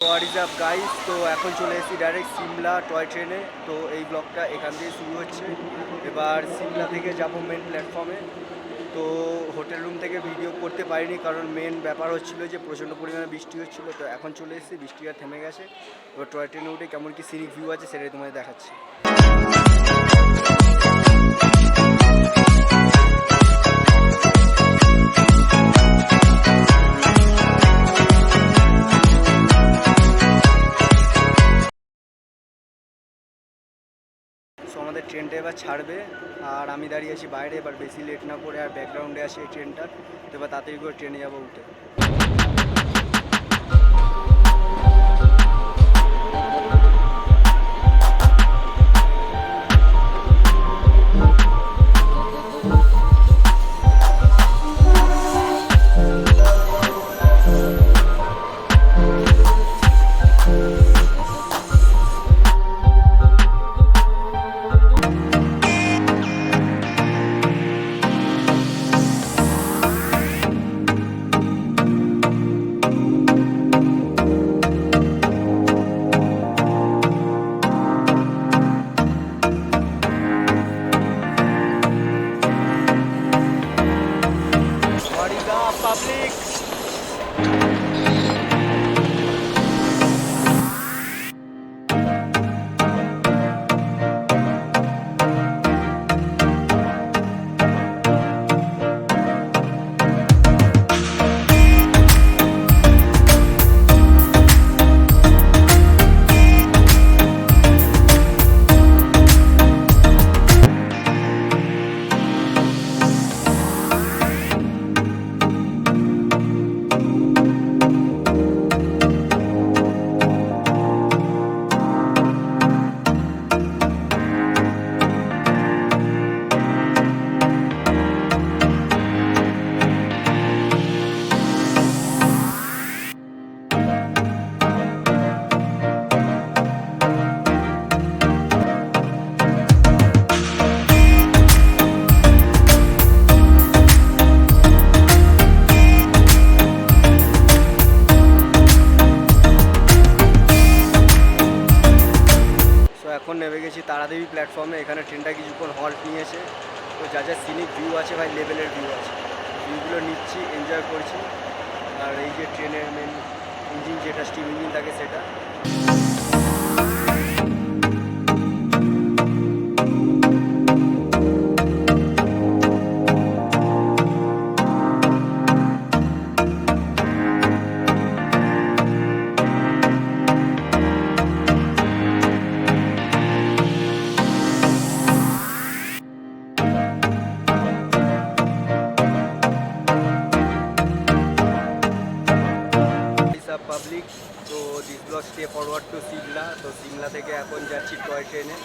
What up guys তো এখন চলে এসেছি ডাইরেক্ট সিমলা টয় ট্রেনে তো এই ব্লগটা এখান দিয়ে শুরু হচ্ছে। এবার সিমলা থেকে যাব মেন প্ল্যাটফর্মে তো হোটেল রুম থেকে ভিডিও করতে পারিনি কারণ মেন ব্যাপার হচ্ছিল যে প্রচণ্ড পরিমাণে বৃষ্টি হচ্ছিল। তো এখন চলে এসেছি, বৃষ্টি আর থেমে গেছে। এবার টয় ট্রেনে উঠে কেমন কি সিনিক ভিউ আছে সেটাই তোমাদের দেখাচ্ছি। সো আমাদের ট্রেনটা এবার ছাড়বে। আর আমি দাঁড়িয়ে আছি বাইরে, এবার বেশি লেট না করে আর ব্যাকগ্রাউন্ডে আসি এই ট্রেনটার তো এবার তাড়াতাড়ি করে ট্রেনে যাব উঠে। Public? এখন নেমে গেছি তারাদেবী প্ল্যাটফর্মে এখানে ট্রেনটা কিছুক্ষণ হল্ট নিয়েছে। তো যা যা সিনিক ভিউ আছে ভাই লেভেলের ভিউ আছে। ভিউগুলো নিচ্ছি এনজয় করছি। আর এই যে ট্রেনের মেন ইঞ্জিন যেটা স্টিম ইঞ্জিন থাকে সেটা। স্টে ফরওয়ার্ড টু সিমলা তো সিমলা থেকে এখন যাচ্ছি টয় ট্রেনে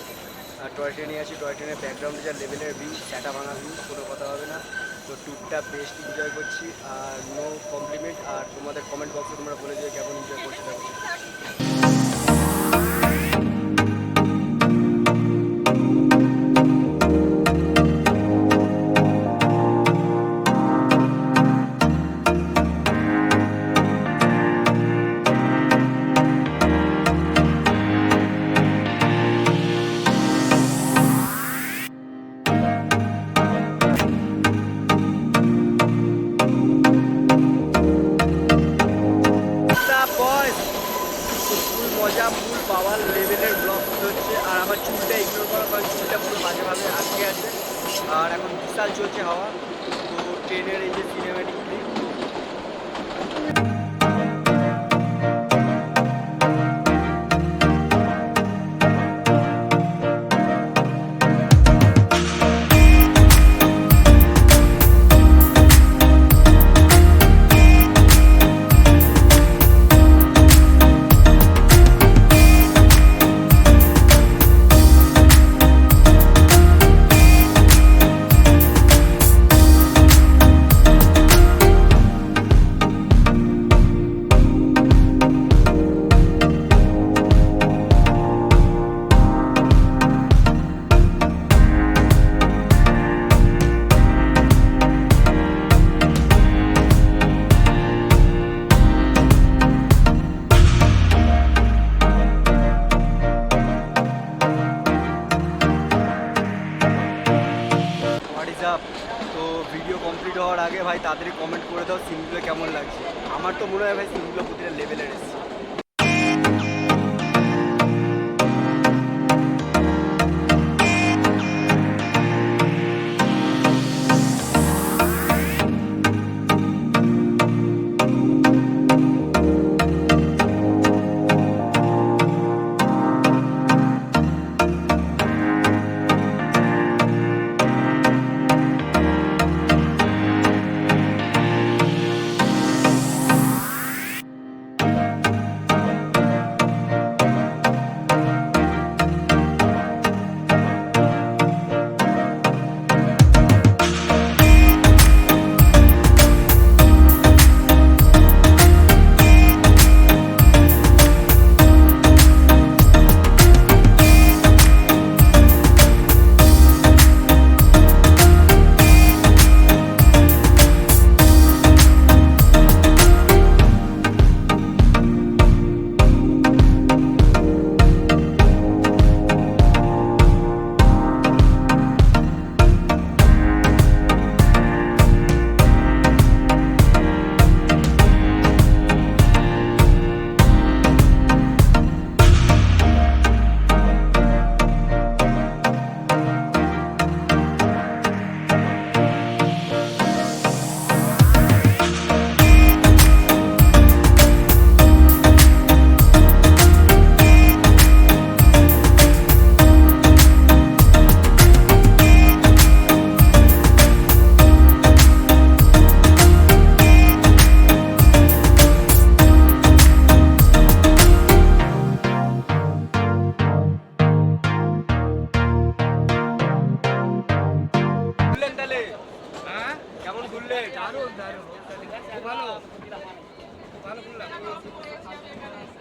আর টয় ট্রেনে আছি টয় ট্রেনের ব্যাকগ্রাউন্ডে যা লেভেলের ভিউ চ্যাটা ভাঙা ভিউ কোনো কথা হবে না। তো ট্যুরটা বেস্ট এনজয় করছি, আর নো কমপ্লিমেন্ট আর তোমাদের কমেন্ট বক্সে তোমরা বলে দিও কেমন এনজয় করছ বিশাল চলছে হাওয়া। আপ তো ভিডিও কমপ্লিট হওয়ার আগে ভাই তাড়াতাড়ি কমেন্ট করে দাও সিনগুলো কেমন লাগছে? আমার তো মনে হয় ভাই সিনগুলো প্রতিটা লেভেলের এসেছে।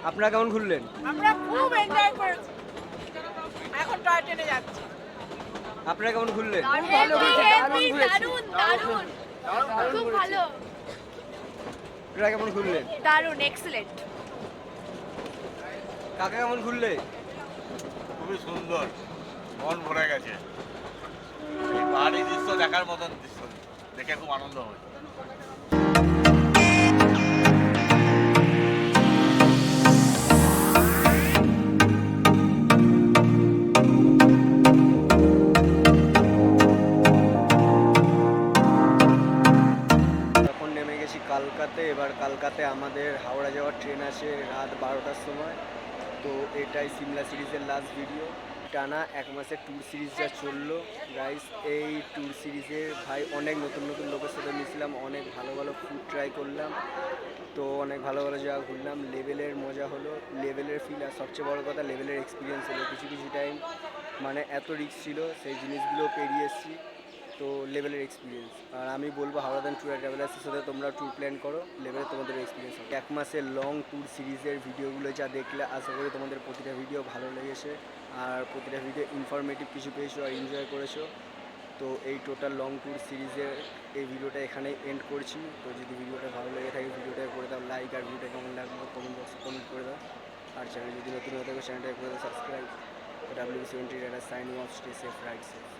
আপনারা কেমন ঘুরলেন? আমরা খুব এনজয় করেছি। এখন টয় ট্রেনে যাচ্ছি। আপনারা কেমন ঘুরলেন? দারুণ দারুণ খুব ভালো। আপনারা কেমন ঘুরলেন? দারুণ এক্সেলেন্ট কাকা কেমন ঘুরলে? খুবই সুন্দর। মন ভরে গেছে। এই পাহাড়ি দৃশ্য দেখার মতন দৃশ্য। দেখে খুব আনন্দ হয়। কালকাতে এবার কালকাতে আমাদের হাওড়া যাওয়ার ট্রেন আছে রাত বারোটার সময়। তো এটাই সিমলা সিরিজের লাস্ট ভিডিও টানা এক মাসের ট্যুর সিরিজ যা চলল গাইস এই ট্যুর সিরিজে ভাই অনেক নতুন নতুন লোকের সাথে মিশলাম, অনেক ভালো ভালো ফুড ট্রাই করলাম। তো অনেক ভালো ভালো জায়গা ঘুরলাম লেভেলের মজা হলো লেভেলের ফিল আর সবচেয়ে বড় কথা লেভেলের এক্সপিরিয়েন্স হলো। কিছু কিছু টাইম মানে এত রিস্ক ছিল, সেই জিনিসগুলো পেরিয়ে এসেছি। তো লেভেলের এক্সপিরিয়েন্স আর আমি বলব হাওড়াদান ট্যুর অ্যান্ড ট্রাভেলার্সের সাথে তোমরা ট্যুর প্ল্যান করো লেভেলে তোমাদের এক্সপিরিয়েন্স হবে। এক মাসের লং ট্যুর সিরিজের ভিডিওগুলো যা দেখলে আশা করি তোমাদের প্রতিটা ভিডিও ভালো লেগেছে। আর প্রতিটা ভিডিও ইনফরমেটিভ কিছু পেয়েছ আর এনজয় করেছ। তো এই টোটাল লং ট্যুর সিরিজের এই ভিডিওটা এখানেই এন্ড করছি। তো যদি ভিডিওটা ভালো লেগে থাকে ভিডিওটা করে দাও লাইক আর ভিডিওটা কেমন লাগল কমেন্ট বক্সে কমেন্ট করে দাও। আর চ্যানেল যদি নতুন হয়ে থাকে চ্যানেলটা করে দাও subscribe W seventy rider signing off stay safe ride safe